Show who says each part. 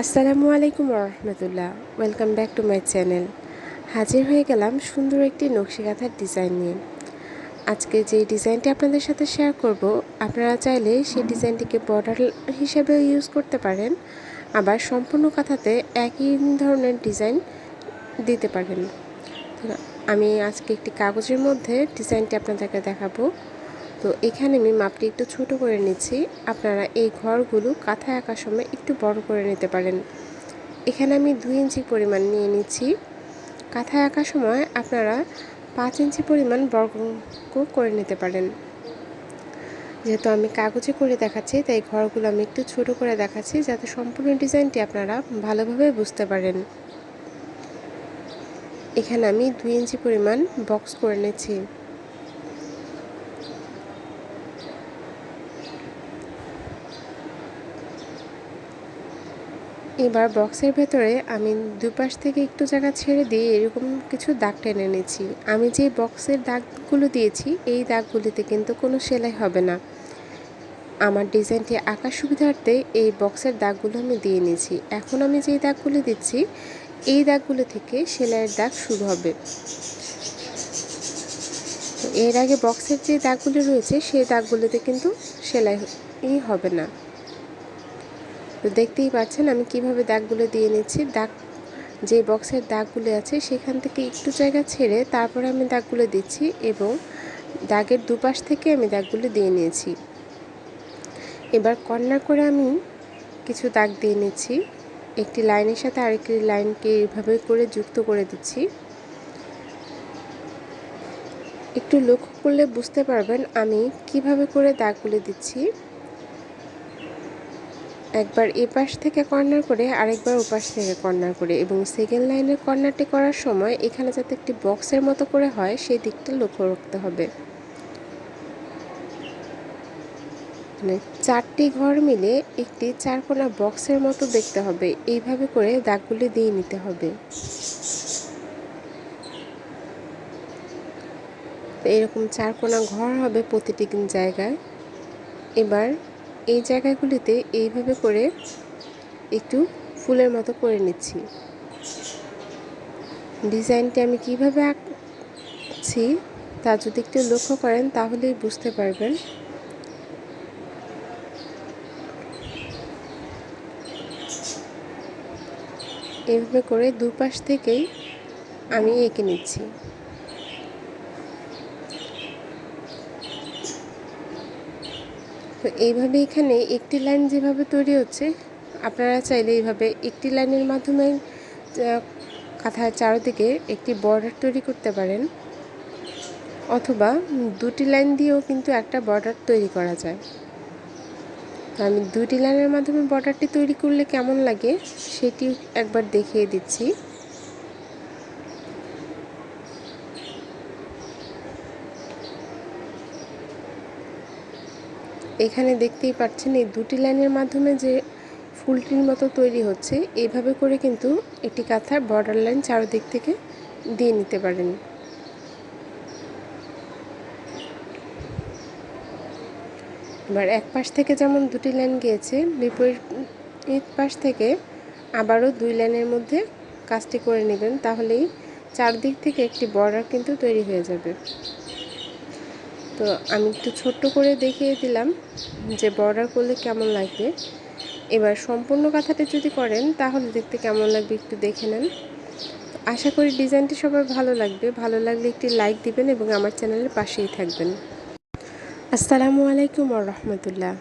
Speaker 1: আসসালামু আলাইকুম রহমতুল্লাহ। Welcome back to my channel হাজির হয়ে গেলাম সুন্দর একটি নকশিকাথার ডিজাইন নিয়ে। আজকে যে ডিজাইনটি আপনাদের সাথে শেয়ার করব, আপনারা চাইলে সেই ডিজাইনটিকে বর্ডার হিসেবে ইউজ করতে পারেন, আবার সম্পূর্ণ কাঁথাতে একই ধরনের ডিজাইন দিতে পারেন আমি আজকে একটি কাগজের মধ্যে ডিজাইনটি আপনাদেরকে দেখাবো। তো এখানে আমি মাপটি একটু ছোট করে নিচ্ছি। আপনারা এই ঘরগুলো কাঁথায় আঁকার সময় একটু বড় করে নিতে পারেন। এখানে আমি দুই ইঞ্চি পরিমাণ নিয়ে নিচ্ছি। কাঁথায় আঁকার সময় আপনারা পাঁচ ইঞ্চি পরিমাণ বর্গ করে নিতে পারেন। যেহেতু আমি কাগজে করে দেখাচ্ছি, তাই ঘরগুলো আমি একটু ছোট করে দেখাচ্ছি যাতে সম্পূর্ণ ডিজাইনটি আপনারা ভালোভাবে বুঝতে পারেন। এখানে আমি দুই ইঞ্চি পরিমাণ বক্স করে নিচ্ছি। এবার বক্সের ভেতরে আমি দুপাশ থেকে একটু জায়গা ছেড়ে দিয়ে এরকম কিছু দাগ টেনে নিয়েছি। আমি যে বক্সের দাগগুলো দিয়েছি, এই দাগগুলিতে কিন্তু কোনো সেলাই হবে না। আমার ডিজাইনটি আঁকার সুবিধার্থে এই বক্সের দাগগুলো আমি দিয়ে নিয়েছি। এখন আমি যেই দাগগুলি দিচ্ছি, এই দাগগুলো থেকে সেলাইয়ের দাগ শুরু হবে। এর আগে বক্সের যে দাগগুলি রয়েছে সেই দাগগুলিতে কিন্তু সেলাই হবে না। তো দেখতেই পাচ্ছেন আমি কীভাবে দাগগুলো দিয়ে নিচ্ছি। দাগ, যে বক্সের দাগগুলো আছে সেখান থেকে একটু জায়গা ছেড়ে তারপরে আমি দাগগুলো দিচ্ছি এবং দাগের দুপাশ থেকে আমি দাগগুলো দিয়ে নিয়েছি। এবার কর্নার করে আমি কিছু দাগ দিয়ে নিচ্ছি। একটি লাইনের সাথে আরেকটি লাইনকে এইভাবে করে যুক্ত করে দিচ্ছি। একটু লক্ষ্য করলে বুঝতে পারবেন আমি কীভাবে করে দাগগুলো দিচ্ছি। একবার এ পাশ থেকে কর্নার করে আরেকবার ওপাশ থেকে কর্নার করে এবং সেকেন্ড লাইনের কর্নারটি করার সময় এখানে যাতে একটি বক্সের মতো করে হয়, সেই দিকটা লক্ষ্য রাখতে হবে। মানে চারটি ঘর মিলে একটি চারকোনা বক্সের মতো দেখতে হবে। এইভাবে করে দাগগুলি দিয়ে নিতে হবে। এরকম চারকোনা ঘর হবে প্রতিটি জায়গায়। এবার এই জায়গাগুলিতে এইভাবে করে একটু ফুলের মতো করে নিচ্ছি। ডিজাইনটি আমি কীভাবে আঁকছি তা যদি একটু লক্ষ্য করেন তাহলেই বুঝতে পারবেন। এভাবে করে দুপাশ থেকেই আমি এঁকে নিচ্ছি। তো এইভাবে এখানে একটি লাইন যেভাবে তৈরি হচ্ছে, আপনারা চাইলে এইভাবে একটি লাইনের মাধ্যমে কাঁথার চারোদিকে একটি বর্ডার তৈরি করতে পারেন, অথবা দুটি লাইন দিয়েও কিন্তু একটা বর্ডার তৈরি করা যায়। তো আমি দুটি লাইনের মাধ্যমে বর্ডারটি তৈরি করলে কেমন লাগে সেটি একবার দেখিয়ে দিচ্ছি। এখানে দেখতেই পাচ্ছেন এই দুটি লাইনের মাধ্যমে যে ফুলটির মতো তৈরি হচ্ছে এইভাবে করে কিন্তু একটি কাঁথার বর্ডার লাইন চারদিক থেকে দিয়ে নিতে পারেন। এবার এক পাশ থেকে যেমন দুটি লাইন গিয়েছে, বিপরীত পাশ থেকে আবারও দুই লাইনের মধ্যে কাজটি করে নেবেন, তাহলেই চারদিক থেকে একটি বর্ডার কিন্তু তৈরি হয়ে যাবে। তো আমি একটু ছোট্ট করে দেখিয়ে দিলাম যে বর্ডার করলে কেমন লাগবে। এবার সম্পূর্ণ কাঁথাটি যদি করেন, তাহলে দেখতে কেমন লাগবে একটু দেখে নেন। আশা করি ডিজাইনটি সবার ভালো লাগবে। ভালো লাগলে একটি লাইক দিবেন এবং আমার চ্যানেলের পাশেই থাকবেন। আসসালামু আলাইকুম রহমতুল্লাহ।